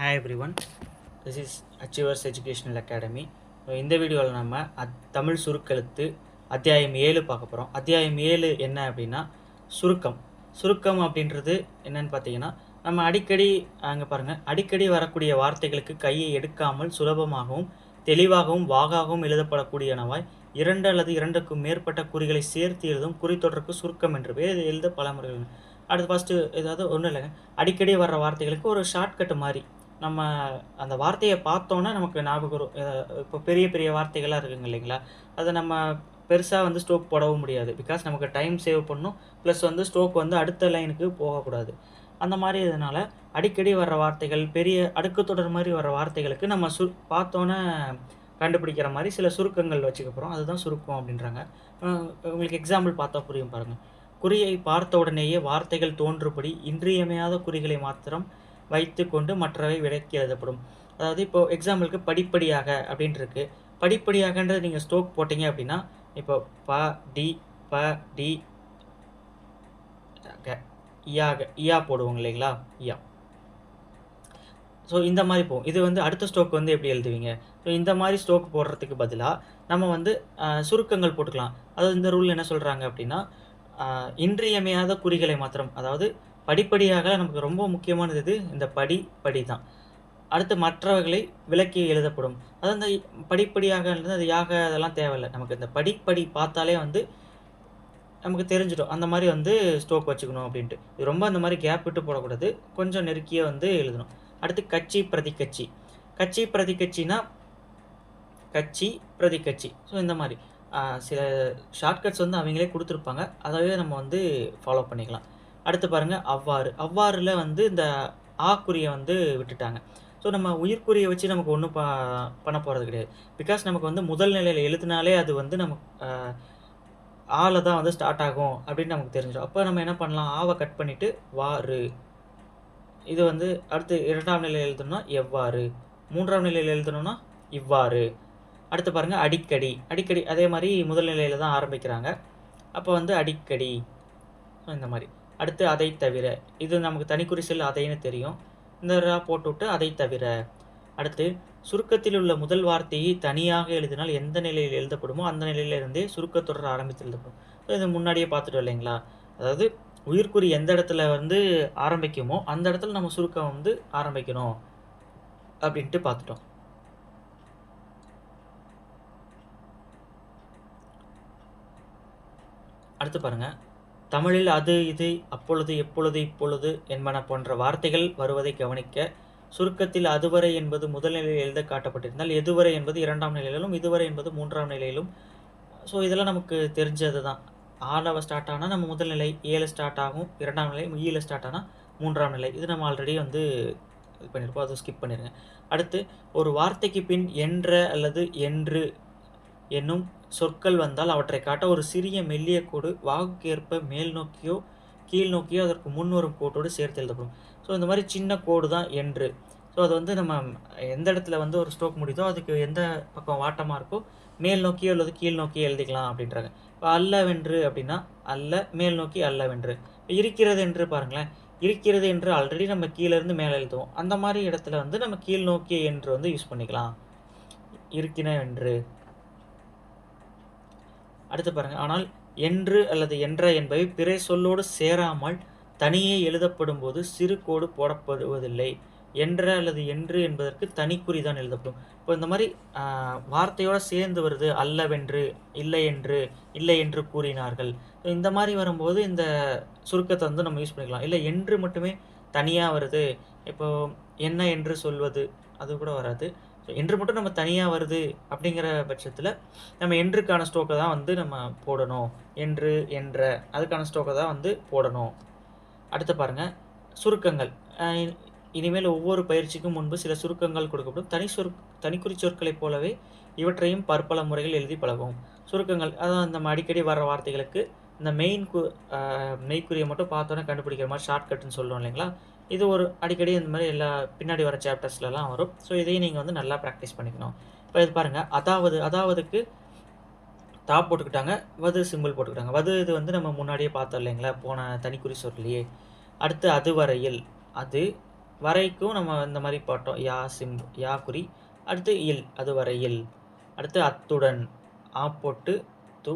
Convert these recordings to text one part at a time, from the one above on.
Hi everyone this is achievers educational academy இந்த வீடியோவில் நம்ம அத் தமிழ் சுருக்கெழுத்து அத்தியாயம் ஏழு பார்க்க போகிறோம் அத்தியாயம் ஏழு என்ன அப்படின்னா சுருக்கம். சுருக்கம் அப்படின்றது என்னன்னு பார்த்தீங்கன்னா நம்ம அடிக்கடி அங்கே பாருங்கள் அடிக்கடி வரக்கூடிய வார்த்தைகளுக்கு கையை எடுக்காமல் சுலபமாகவும் தெளிவாகவும் வாகாகவும் எழுதப்படக்கூடியனவாய் இரண்டு அல்லது இரண்டுக்கும் மேற்பட்ட குறிகளை சேர்த்து எழுதும் குறித்தொடருக்கு சுருக்கம் என்று பேர். எழுத பல முறைகள். அடுத்து ஃபஸ்ட்டு ஏதாவது ஒன்றும் இல்லைங்க. அடிக்கடி வர்ற வார்த்தைகளுக்கு ஒரு ஷார்ட்கட் மாதிரி. நம்ம அந்த வார்த்தையை பார்த்தோன்னே நமக்கு ஞாபகம் இப்போ பெரிய பெரிய வார்த்தைகளாக இருக்குங்க இல்லைங்களா? அதை நம்ம பெருசாக வந்து ஸ்டோக் போடவும் முடியாது. பிகாஸ் நமக்கு டைம் சேவ் பண்ணும். ப்ளஸ் வந்து ஸ்டோக் வந்து அடுத்த லைனுக்கு போகக்கூடாது. அந்த மாதிரி இதனால் அடிக்கடி வர்ற வார்த்தைகள் பெரிய அடுக்கு தொடர் மாதிரி வர்ற வார்த்தைகளுக்கு நம்ம சு பார்த்தோன்னே கண்டுபிடிக்கிற மாதிரி சில சுருக்கங்கள் வச்சுக்க போகிறோம் அதுதான் சுருக்கம் அப்படின்றாங்க. உங்களுக்கு எக்ஸாம்பிள் பார்த்தா புரியும் பாருங்கள் குறியை பார்த்த உடனேயே வார்த்தைகள் தோன்றுபடி இன்றியமையாத குறிகளை மாத்திரம் வைத்து கொண்டு மற்றவை விலக்கி எழுதப்படும். அதாவது இப்போ எக்ஸாம்பிளுக்கு படிப்படியாக அப்படின்ட்டு இருக்கு படிப்படியாகன்றது நீங்கள் ஸ்டோக் போட்டீங்க அப்படின்னா இப்போ ப டி ப டி க, இயாக இயா போடுவோம் இல்லைங்களா? இயா ஸோ இந்த மாதிரி போகும். இது வந்து அடுத்த ஸ்டோக் வந்து எப்படி எழுதுவீங்க? ஸோ இந்த மாதிரி ஸ்டோக் போடுறதுக்கு பதிலாக நம்ம வந்து சுருக்கங்கள் போட்டுக்கலாம். அதாவது இந்த ரூல் என்ன சொல்கிறாங்க அப்படின்னா இன்றியமையாத குறிகளை மாத்திரம் அதாவது படிப்படியாக நமக்கு ரொம்ப முக்கியமானது இது இந்த படி படி தான் அடுத்து மற்றவர்களை விலக்கி எழுதப்படும். அது அந்த படிப்படியாக இருந்தது அது யாக அதெல்லாம் தேவையில்லை. நமக்கு இந்த படிப்படி பார்த்தாலே வந்து நமக்கு தெரிஞ்சிடும். அந்த மாதிரி வந்து ஸ்டோக் வச்சுக்கணும் அப்படின்ட்டு. இது ரொம்ப அந்த மாதிரி கேப் விட்டு போடக்கூடாது. கொஞ்சம் நெருக்கியே வந்து எழுதணும். அடுத்து கட்சி பிரதி கட்சி. கட்சி பிரதி கட்சினா கட்சி பிரதி கட்சி. ஸோ இந்த மாதிரி. சில ஷார்ட்கட்ஸ் வந்து அவங்களே கொடுத்துருப்பாங்க. அதாவது நம்ம வந்து ஃபாலோ பண்ணிக்கலாம். அடுத்து பாருங்கள் அவ்வாறு. அவ்வாறுல வந்து இந்த ஆ குறியை வந்து விட்டுட்டாங்க. ஸோ நம்ம உயிர்க்குறியை வச்சு நமக்கு ஒன்றும் ப பண்ண போகிறது கிடையாது. பிகாஸ் நமக்கு வந்து முதல் நிலையில் எழுதினாலே அது வந்து நமக்கு ஆளை தான் வந்து ஸ்டார்ட் ஆகும் அப்படின்னு நமக்கு தெரிஞ்சிடும். அப்போ நம்ம என்ன பண்ணலாம்? ஆவை கட் பண்ணிவிட்டு வாரு இது வந்து அடுத்து இரண்டாம் நிலையில் எழுதணும்னா எவ்வாறு? மூன்றாம் நிலையில் எழுதணும்னா இவ்வாறு. அடுத்து பாருங்கள் அடிக்கடி. அடிக்கடி அதே மாதிரி முதல் நிலையில் தான் ஆரம்பிக்கிறாங்க. அப்போ வந்து அடிக்கடி. இந்த மாதிரி. அடுத்து அதை தவிர இது நமக்கு தனிக்குறிசல் அதைன்னு தெரியும். இந்த ரா போட்டுவிட்டு அதை தவிர. அடுத்து சுருக்கத்தில் உள்ள முதல் வார்த்தையை தனியாக எழுதினால் எந்த நிலையில் எழுதப்படுமோ அந்த நிலையிலிருந்தே சுருக்கத்தொடர் ஆரம்பித்து எழுதப்படும் ஸோ இது முன்னாடியே பார்த்துட்டோம் இல்லைங்களா? அதாவது உயிர்க்குறி எந்த இடத்துல வந்து ஆரம்பிக்குமோ அந்த இடத்துல நம்ம சுருக்கம் வந்து ஆரம்பிக்கணும் அப்படின்ட்டு பார்த்துட்டோம். அடுத்து பாருங்கள் தமிழில் அது இது அப்பொழுது எப்பொழுது இப்பொழுது என்பன போன்ற வார்த்தைகள் வருவதை கவனிக்க சுருக்கத்தில் அதுவரை என்பது முதல் நிலையில் எழுத காட்டப்பட்டிருந்தால் எதுவரை என்பது இரண்டாம் நிலையிலும் இதுவரை என்பது மூன்றாம் நிலையிலும். ஸோ இதெல்லாம் நமக்கு தெரிஞ்சது தான் ஆறாவது ஸ்டார்ட் ஆனால் நம்ம முதல் நிலை ஏழு ஸ்டார்ட் ஆகும் இரண்டாம் நிலை ஈழ ஸ்டார்ட் ஆனால் மூன்றாம் நிலை. இது நம்ம ஆல்ரெடி வந்து இது பண்ணியிருப்போம். அதை ஸ்கிப் பண்ணிடுங்க அடுத்து ஒரு வார்த்தைக்கு பின் என்ற அல்லது என்று என்னும் சொற்கள் வந்தால் அவற்றை காட்ட ஒரு சிறிய மெல்லிய கோடு வாக்குக்கேற்ப மேல் நோக்கியோ கீழ் நோக்கியோ அதற்கு முன்வரும் கோட்டோடு சேர்த்து எழுதப்படும். ஸோ இந்த மாதிரி சின்ன கோடு தான் என்று. ஸோ அது வந்து நம்ம எந்த இடத்துல வந்து ஒரு ஸ்ட்ரோக் முடியுதோ அதுக்கு எந்த பக்கம் வாட்டமாக இருக்கோ மேல் நோக்கியோ அல்லது கீழ் நோக்கியோ எழுதிக்கலாம் அப்படின்றாங்க. இப்போ அல்லவென்று அப்படின்னா அல்ல மேல் நோக்கி அல்லவென்று. இப்போ இருக்கிறது என்று பாருங்களேன். இருக்கிறது என்று ஆல்ரெடி நம்ம கீழேருந்து மேலே எழுதுவோம். அந்த மாதிரி இடத்துல வந்து நம்ம கீழ் நோக்கிய என்று வந்து யூஸ் பண்ணிக்கலாம். இருக்கின என்று. அடுத்து பாருங்க. ஆனால் என்று அல்லது என்ற என்பவை பிறை சொல்லோடு சேராமல் தனியே எழுதப்படும் போது சிறு கோடு போடப்படுவதில்லை. என்ற அல்லது என்று என்பதற்கு தனிக்குறி தான் எழுதப்படும். இப்போ இந்த மாதிரி வார்த்தையோடு சேர்ந்து வருது. அல்லவென்று இல்லை என்று இல்லை என்று கூறினார்கள். இந்த மாதிரி வரும்போது இந்த சுருக்கத்தை வந்து நம்ம யூஸ் பண்ணிக்கலாம். இல்லை என்று மட்டுமே தனியாக வருது. இப்போ என்ன என்று சொல்வது அது கூட வராது. என்று மட்டும் நம்ம தனியாக வருது அப்படிங்கிற பட்சத்தில் நம்ம என்றுக்கான ஸ்டோக்கை தான் வந்து நம்ம போடணும். என்று என்ற அதுக்கான ஸ்டோக்கை தான் வந்து போடணும். அடுத்து பாருங்கள் சுருக்கங்கள். இனிமேல் ஒவ்வொரு பயிற்சிக்கும் முன்பு சில சுருக்கங்கள் கொடுக்கப்படும். தனி சொற் தனிக்குறி சொற்களைப் போலவே இவற்றையும் பற்பல முறைகள் எழுதி பழகும் சுருக்கங்கள் அதான் நம்ம அடிக்கடி வர வார்த்தைகளுக்கு இந்த மெயின் கு மெய்க்குறியை மட்டும் பார்த்தோன்னே கண்டுபிடிக்கிற மாதிரி ஷார்ட்கட்னு சொல்லுவோம் இல்லைங்களா? இது ஒரு அடிக்கடி இந்த மாதிரி எல்லா பின்னாடி வர சாப்டர்ஸ்லலாம் வரும். ஸோ இதையும் நீங்கள் வந்து நல்லா ப்ராக்டிஸ் பண்ணிக்கணும். இப்போ இது பாருங்கள் அதாவது அதாவதுக்கு தா போட்டுக்கிட்டாங்க வது சிம்பிள் போட்டுக்கிட்டாங்க. வது இது வந்து நம்ம முன்னாடியே பார்த்தோம் இல்லைங்களா? போன தனிக்குறி சொல்லியே அடுத்து அது வரையில். அது வரைக்கும் நம்ம இந்த மாதிரி பாட்டோம். யா சிம் யா குறி. அடுத்து இல் அது வரையில். அடுத்து அத்துடன். ஆ போட்டு து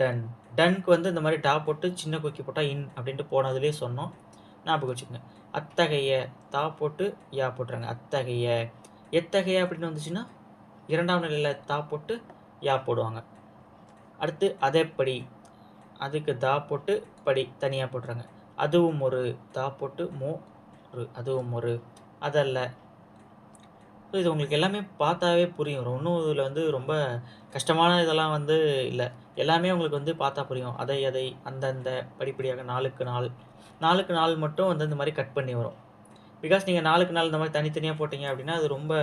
டன். டன்க்கு வந்து இந்த மாதிரி டா போட்டு சின்ன கொக்கி போட்டால் இன் அப்படின்ட்டு போனதுலேயே சொன்னோம். ஞாபகம் வச்சுக்கோங்க. அத்தகைய தா போட்டு யா போட்டுறாங்க. அத்தகைய எத்தகைய அப்படின்னு வந்துச்சுன்னா இரண்டாம் நிலையில் தா போட்டு யா போடுவாங்க. அடுத்து அதேப்படி அதுக்கு தா போட்டு படி தனியாக போட்டுறாங்க. அதுவும் ஒரு தா போட்டு மோ ஒரு அதுவும் ஒரு அதல்ல ஸோ இது உங்களுக்கு எல்லாமே பார்த்தாவே புரியும். ஒன்றும் இதில் வந்து ரொம்ப கஷ்டமான இதெல்லாம் வந்து இல்லை. எல்லாமே உங்களுக்கு வந்து பார்த்தா புரியும். அதை அதை அந்தந்த படிப்படியாக நாளுக்கு நாள் நாளுக்கு நாள் மட்டும் வந்து இந்த மாதிரி கட் பண்ணி வரும். பிகாஸ் நீங்கள் நாளுக்கு நாள் இந்த மாதிரி தனித்தனியாக போட்டிங்க அப்படின்னா அது ரொம்ப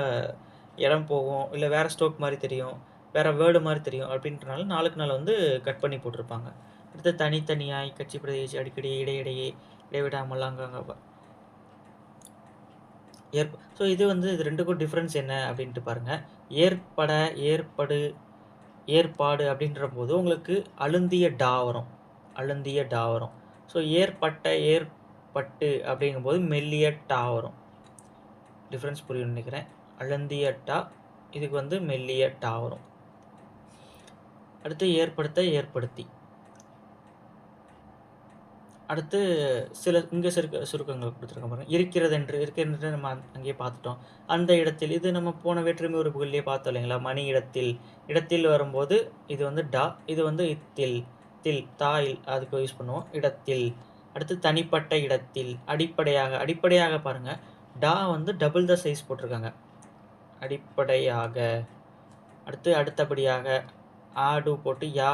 இடம் போகும். இல்லை வேறு ஸ்டோக் மாதிரி தெரியும். வேறு வேர்டு மாதிரி தெரியும் அப்படின்றனால நாளுக்கு நாள் வந்து கட் பண்ணி போட்டிருப்பாங்க. அடுத்து தனித்தனியாய் கட்சி பிரதேசி அடிக்கடி இடையிடையே இடைவிடாமல் அங்கே ஏற்ப ஸோ இது வந்து இது ரெண்டுக்கும் டிஃப்ரென்ஸ் என்ன அப்படின்ட்டு பாருங்கள் ஏற்பட ஏற்படு ஏற்பாடு அப்படின்ற போது உங்களுக்கு அழுந்திய டா வரும். அழுந்திய டா வரும். ஸோ ஏற்பட்ட ஏற்பட்டு அப்படிங்கும்போது மெல்லிய டா வரும். டிஃப்ரென்ஸ் புரியும் நினைக்கிறேன். அழுந்திய டா இதுக்கு வந்து மெல்லிய டா வரும். அடுத்து ஏற்படுத்த ஏற்படுத்தி. அடுத்து சில இங்கே சுருக்க சுருக்கங்கள் கொடுத்துருக்கோம் பாருங்கள் இருக்கிறது என்று இருக்கிறது நம்ம அங்கேயே பார்த்துட்டோம். அந்த இடத்தில் இது நம்ம போன வேற்றுமை உறுப்புகள்லேயே பார்த்தோம் இல்லைங்களா? மணி இடத்தில். இடத்தில் வரும்போது இது வந்து டா இது வந்து இத்தில். தில் தாயில் அதுக்கு யூஸ் பண்ணுவோம். இடத்தில். அடுத்து தனிப்பட்ட இடத்தில். அடிப்படையாக அடிப்படையாக பாருங்க. டா வந்து டபுள் த சைஸ் போட்டிருக்காங்க. அடிப்படையாக. அடுத்து அடுத்தபடியாக ஆடு போட்டு யா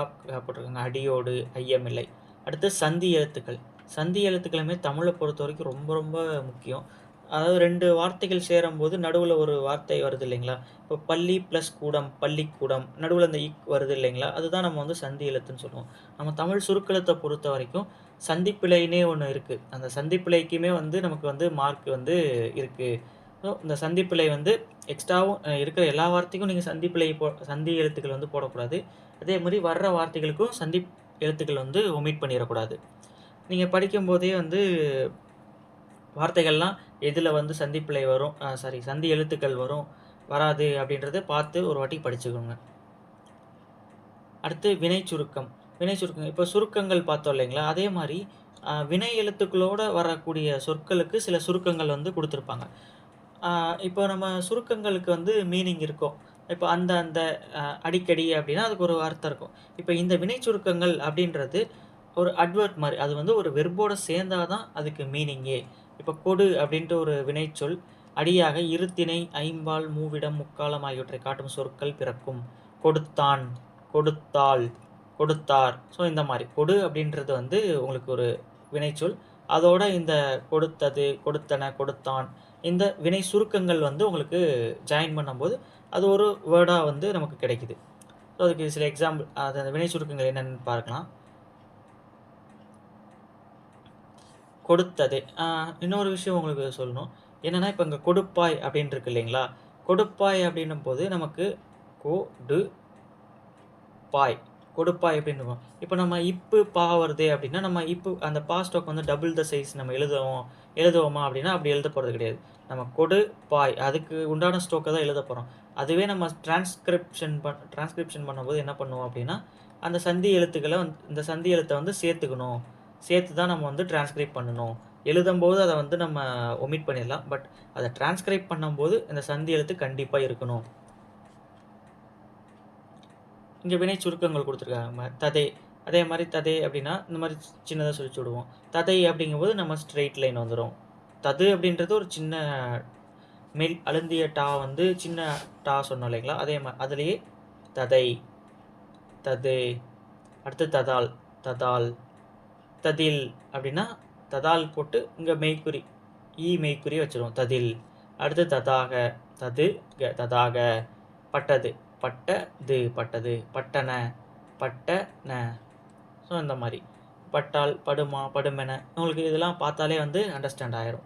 போட்டிருக்காங்க. அடியோடு ஐயமில்லை. அடுத்து சந்தி எழுத்துக்கள். சந்தி எழுத்துக்களுமே தமிழை பொறுத்த வரைக்கும் ரொம்ப ரொம்ப முக்கியம். அதாவது ரெண்டு வார்த்தைகள் சேரும்போது நடுவில் ஒரு வார்த்தை வருது இல்லைங்களா? இப்போ பள்ளி ப்ளஸ் கூடம் பள்ளிக்கூடம் நடுவில் அந்த இக் வருது இல்லைங்களா? அதுதான் நம்ம வந்து சந்தி எழுத்துன்னு சொல்லுவோம். நம்ம தமிழ் சுருக்கெழுத்தை பொறுத்த வரைக்கும் சந்திப்பிழைனே ஒன்று இருக்குது அந்த சந்திப்பிழைக்குமே வந்து நமக்கு வந்து மார்க் வந்து இருக்குது ஸோ இந்த சந்திப்பிழை வந்து எக்ஸ்ட்ராவும் இருக்கிற எல்லா வார்த்தைக்கும் நீங்கள் சந்திப்பிழை போ சந்தி எழுத்துக்கள் வந்து போடக்கூடாது. அதே மாதிரி வர்ற வார்த்தைகளுக்கும் சந்தி எழுத்துக்கள் வந்து ஒமிட் பண்ணிடக்கூடாது. நீங்கள் படிக்கும்போதே வந்து வார்த்தைகள்லாம் எதில் வந்து சந்திப்பிழை வரும் சாரி சந்தி எழுத்துக்கள் வரும் வராது அப்படின்றத பார்த்து ஒரு வாட்டி படிச்சுக்கோங்க. அடுத்து வினை சுருக்கம். வினை சுருக்கம் இப்போ சுருக்கங்கள் பார்த்தோம் இல்லைங்களா? அதே மாதிரி வினை எழுத்துக்களோட வரக்கூடிய சொற்களுக்கு சில சுருக்கங்கள் வந்து கொடுத்துருப்பாங்க. இப்போ நம்ம சுருக்கங்களுக்கு வந்து மீனிங் இருக்கும் இப்போ அந்த அந்த அடிக்கடி அப்படின்னா அதுக்கு ஒரு அர்த்தம் இருக்கும். இப்போ இந்த வினை சுருக்கங்கள் அப்படின்றது ஒரு அட்வர்ட் மாதிரி அது வந்து ஒரு வெர்போட சேர்ந்தாதான் அதுக்கு மீனிங்கே. இப்போ கொடு அப்படின்ட்டு ஒரு வினைச்சொல் அடியாக இருத்திணை ஐம்பால் மூவிடம் முக்காலம் ஆகியவற்றை காட்டும் சொற்கள் பிறக்கும். கொடுத்தான் கொடுத்தாள் கொடுத்தார். ஸோ இந்த மாதிரி. கொடு அப்படின்றது வந்து உங்களுக்கு ஒரு வினைச்சொல் அதோட இந்த கொடுத்தது கொடுத்தன கொடுத்தான் இந்த வினை சுருக்கங்கள் வந்து உங்களுக்கு ஜாயின் பண்ணும்போது அது ஒரு வேர்டாக வந்து நமக்கு கிடைக்குது. ஸோ அதுக்கு சில எக்ஸாம்பிள் அது அந்த வினை சுருக்கங்கள் என்னென்னு பார்க்கலாம். கொடுத்தது. இன்னொரு விஷயம் உங்களுக்கு சொல்லணும். என்னன்னா இப்போ இங்கே கொடுப்பாய் அப்படின்னு இருக்கு இல்லைங்களா? கொடுப்பாய் அப்படின்னும் போது நமக்கு கொடு பாய். கொடுப்பாய் அப்படின்னு இருக்கும் இப்போ நம்ம இப்பு பா வருது அப்படின்னா நம்ம இப்பு அந்த பா ஸ்டோக் வந்து டபுள் த சைஸ் நம்ம எழுதுவோம். எழுதுவோமா அப்படின்னா அப்படி எழுத போகிறது கிடையாது. நம்ம கொடு பாய். அதுக்கு உண்டான ஸ்டோக்கை தான் எழுத போகிறோம் அதுவே நம்ம டிரான்ஸ்கிரிப்ஷன் பண் டிரான்ஸ்கிரிப்ஷன் பண்ணும்போது என்ன பண்ணுவோம் அப்படின்னா அந்த சந்தி எழுத்துக்களை வந்து இந்த சந்தி எழுத்தை வந்து சேர்த்துக்கணும். சேர்த்து தான் நம்ம வந்து டிரான்ஸ்கிரைப் பண்ணணும். எழுதும்போது அதை வந்து நம்ம ஒமிட் பண்ணிடலாம். பட் அதை டிரான்ஸ்கிரைப் பண்ணும்போது இந்த சந்தி எழுத்து கண்டிப்பாக இருக்கணும். இங்கே வினை சுருக்கங்கள் கொடுத்துருக்காங்க. ததை. அதே மாதிரி ததை அப்படின்னா இந்த மாதிரி சின்னதாக சொல்லி விடுவோம். ததை அப்படிங்கும்போது நம்ம ஸ்ட்ரெயிட் லைன் வந்துடும் தது அப்படின்றது ஒரு சின்ன மெல் அழுந்திய டா வந்து சின்ன டா சொன்னோம் இல்லைங்களா? அதே மாதிரி அதுலேயே ததை தது அடுத்து ததால் ததால் ததில் அப்படின்னா ததால் போட்டு இங்கே மெய்க்குறி ஈ மெய்க்குறி வச்சுருவோம். ததில். அடுத்து ததாக தது க ததாக பட்டது. பட்டது பட்டது பட்டன பட்டன. ஸோ இந்த மாதிரி. பட்டால் படுமா படுமென. உங்களுக்கு இதெல்லாம் பார்த்தாலே வந்து அண்டர்ஸ்டாண்ட் ஆயிரும்.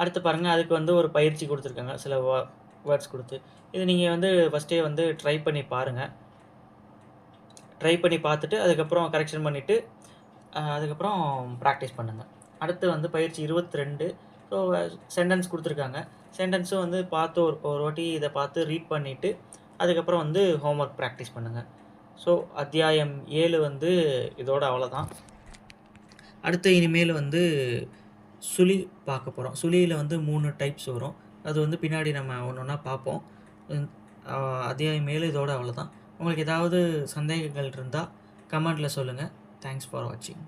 அடுத்து பாருங்கள் அதுக்கு வந்து ஒரு பயிற்சி கொடுத்துருக்காங்க. சில வேர்ட்ஸ் கொடுத்து. இது நீங்கள் வந்து ஃபஸ்ட்டே வந்து ட்ரை பண்ணி பாருங்கள் ட்ரை பண்ணி பார்த்துட்டு அதுக்கப்புறம் கரெக்ஷன் பண்ணிவிட்டு அதுக்கப்புறம் ப்ராக்டிஸ் பண்ணுங்கள் அடுத்து வந்து பயிற்சி இருபத்தி ரெண்டு ஸோ சென்டென்ஸ் கொடுத்துருக்காங்க சென்டென்ஸும் வந்து பார்த்து ஒரு ஒரு வாட்டி இதை பார்த்து ரீட் பண்ணிவிட்டு அதுக்கப்புறம் வந்து ஹோம்ஒர்க் ப்ராக்டிஸ் பண்ணுங்கள் ஸோ அத்தியாயம் ஏழு வந்து இதோட அவ்வளோதான் அடுத்து இனிமேல் வந்து சுழி பார்க்க போகிறோம் சுழியில் வந்து மூணு டைப்ஸ் வரும். அது வந்து பின்னாடி நம்ம ஒன்று ஒன்றா பார்ப்போம். அத்தியாயம் ஏழு இதோட அவ்வளோதான் உங்களுக்கு ஏதாவது சந்தேகங்கள் இருந்தால் கமெண்ட்டில் சொல்லுங்கள் தேங்க்ஸ் ஃபார் வாட்சிங்